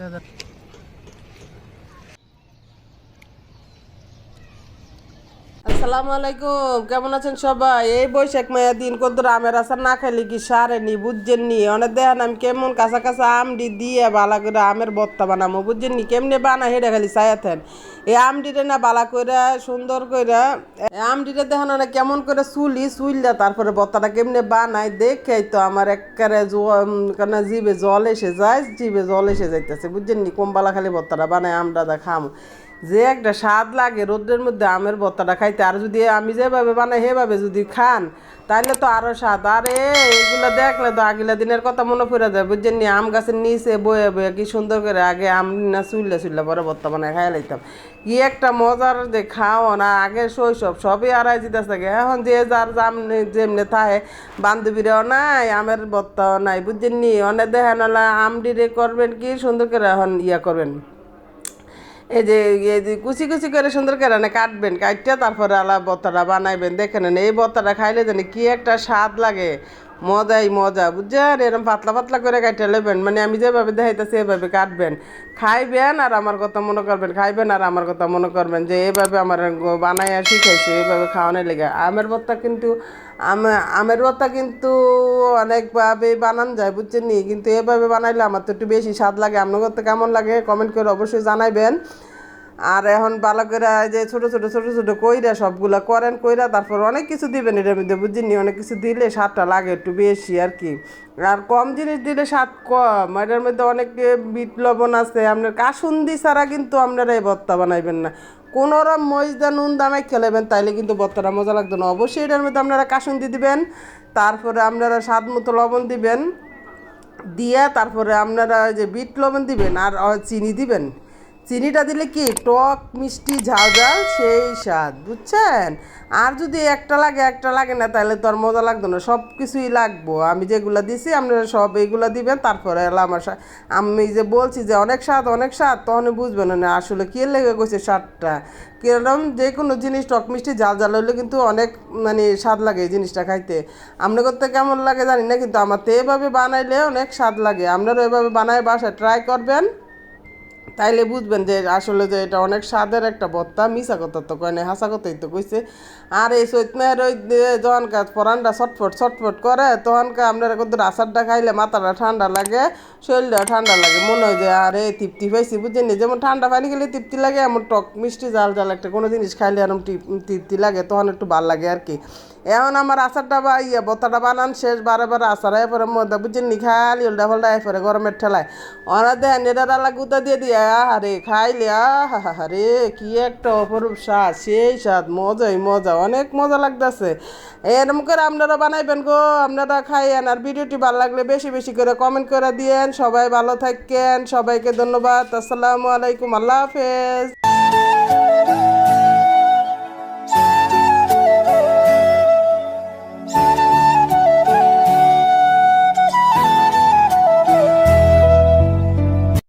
দাদা আসসালামু আলাইকুম, কেমন আছেন সবাই? এই বৈশাখ মায়া দিন কত আমের আসার না খাইলে কি সারে নি, বুঝছেন নি? অনেক দেখেন আমি কেমন কাঁচা কাঁচা আমডি দিয়ে বালা করে আমের বত্তা বানামো, বুঝছেন নি? কেমনে বানা হেডে খালি চাইয়াতেন এই আমডিটা না বালা করে সুন্দর করে এই দেখানো না কেমন করে চুলি চুললা তারপরে বত্তাটা কেমনে বানায়, দেখেই তো আমার একবারে কেন জিভে জল এসে যায়, জিভে জল এসে যাইতেছে। বুঝছেন নি? কমবালা খালি বত্তাটা বানায় আমটা খামো। যে একটা স্বাদ লাগে রোদ্রের মধ্যে আমের ভর্তাটা খাইতে, আর যদি আমি যেভাবে বানাই সেভাবে যদি খান তাহলে তো আরও স্বাদ। আরে, এগুলো দেখলে তো আগিলা দিনের কথা মনে পড়ে যায়, বুঝছেন নি? আম গাছের নিচে বয়ে বয়ে কি সুন্দর করে আগে আম না চুললে চুললে পরে ভর্তা বানায় খাই লাইতাম। কি একটা মজার যে খাও না আগে শৈশব সবই আড়াই জিতে থাকে, এখন যে যার জাম যেমনি থাকে বান্ধবীরাও নাই, আমের ভর্তাও নাই, বুঝছেন নি? অনেক দেখেন আম ডিরে করবেন কি সুন্দর করে এখন ইয়া করবেন। এই যে কুচি কুচি করে সুন্দর করে না কাটবেন কাটটা তারপরে আলা বত্তাটা বানাইবেন। দেখে নেন এই বত্তাটা খাইলে যেন কি একটা স্বাদ লাগে। মজাই মজা। বুঝছেন? এরকম পাতলা পাতলা করে কাটতে নেবেন মানে আমি যেভাবে দেখাইতেছি, এভাবে কাটবেন। খাইবেন আর আমার কথা মনে করবেন। খাইবেন আর আমার কথা মনে করবেন যে এভাবে আমার বানাই আর শিখাইছে এইভাবে খাওয়ানোর লেগে। আমের ভর্তা কিন্তু, আমে- আমের ভর্তা কিন্তু অনেকভাবে বানান যায় বুঝছেন নি কিন্তু এভাবে বানাইলে আমার তো একটু বেশি স্বাদ লাগে। আপনার করতে কেমন লাগে? কমেন্ট করে অবশ্যই জানাইবেন। আর এখন ভালো করে যে ছোট ছোট ছোট ছোট কইরা সবগুলা করেন, কইরা তারপর অনেক কিছু দিবেন, এটার মধ্যে বুঝিনি অনেক কিছু দিলে স্বাদটা লাগে একটু বেশি আর কি। আর কম জিনিস দিলে স্বাদ কম, এটার মধ্যে অনেক বিট লবণ আছে, আপনার কাসুন্দি ছাড়া কিন্তু আপনারা এই ভর্তা বানাইবেন না। কোনো রকম মরিচদা নুন দামে খেলেবেন, তাইলে কিন্তু ভর্তাটা মজা লাগতো না। অবশ্যই এটার মধ্যে আপনারা কাসুন্দি দিবেন, তারপরে আপনারা স্বাদ মতো লবণ দিবেন, দিয়ে তারপরে আপনারা যে বিট লবণ দিবেন আর চিনি দিবেন। চিনিটা দিলে কি? টক, মিষ্টি, ঝাল সেই স্বাদ, বুঝছেন? আর যদি একটা লাগে একটা লাগে না, তাহলে তো আর মজা লাগতো না। সব কিছুই লাগবো। আমি যেগুলো দিছি, আপনারা সব এইগুলো দিবেন, তারপরে আমার আমি যে বলছি যে অনেক স্বাদ অনেক স্বাদ, তখন বুঝবেন না আসলে কে লেগে গেছে স্বাদটা? কীরকম যে কোনো জিনিস, টক, মিষ্টি, ঝাল ঝাল হলে কিন্তু অনেক মানে স্বাদ লাগে এই জিনিসটা খাইতে। আপনার করতে কেমন লাগে জানি না, কিন্তু আমার তো এভাবে বানাইলে অনেক স্বাদ লাগে। আপনারা এভাবে বানায় বাসায় ট্রাই করবেন। তাইলে বুঝবেন যে আসলে যে এটা অনেক স্বাদের একটা ভর্তা মিশা কথা তো কয় হাসা কথাই তো কইছে। আর এই চৈতমের ওই যখন কাজ পরানটা ছটফট ছটফট করে তখন আপনার কত আচারটা খাইলে মাথাটা ঠান্ডা লাগে, শরীরটা ঠান্ডা লাগে, মনে হয় যে আরে তৃপ্তি পাইছি, বুঝছেন? যেমন ঠান্ডা পানি খেলে তৃপ্তি লাগে, এমন টক, মিষ্টি জাল জাল একটা কোনো জিনিস খাইলে এরকম তৃপ্তি লাগে, তখন একটু ভালো লাগে আর কি। এখন আমার আচারটা বা ইয়ে বত্তাটা বানান শেষ, বারে বারে আচার এরপরে মধ্যে বুঝছেন নি? খালি উল্টা ফল্টা এরপরে গরমের ঠেলায়। ওরা দেন এটা গুতা দিয়ে দিয়ে আরে খাইলে আহা রে, কি একটা অপরূপ স্বাদ সেই স্বাদ, মজাই মজা, অনেক মজা লাগতেছে। এরম করে আপনারা বানাইবেন গো, আপনারা খাইয়েন, আর ভিডিওটি ভালো লাগলে বেশি বেশি করে কমেন্ট করে দিয়েন। সবাই ভালো থাকেন, সবাইকে ধন্যবাদ, আসসালামু আলাইকুম, আল্লাহ হাফেজ।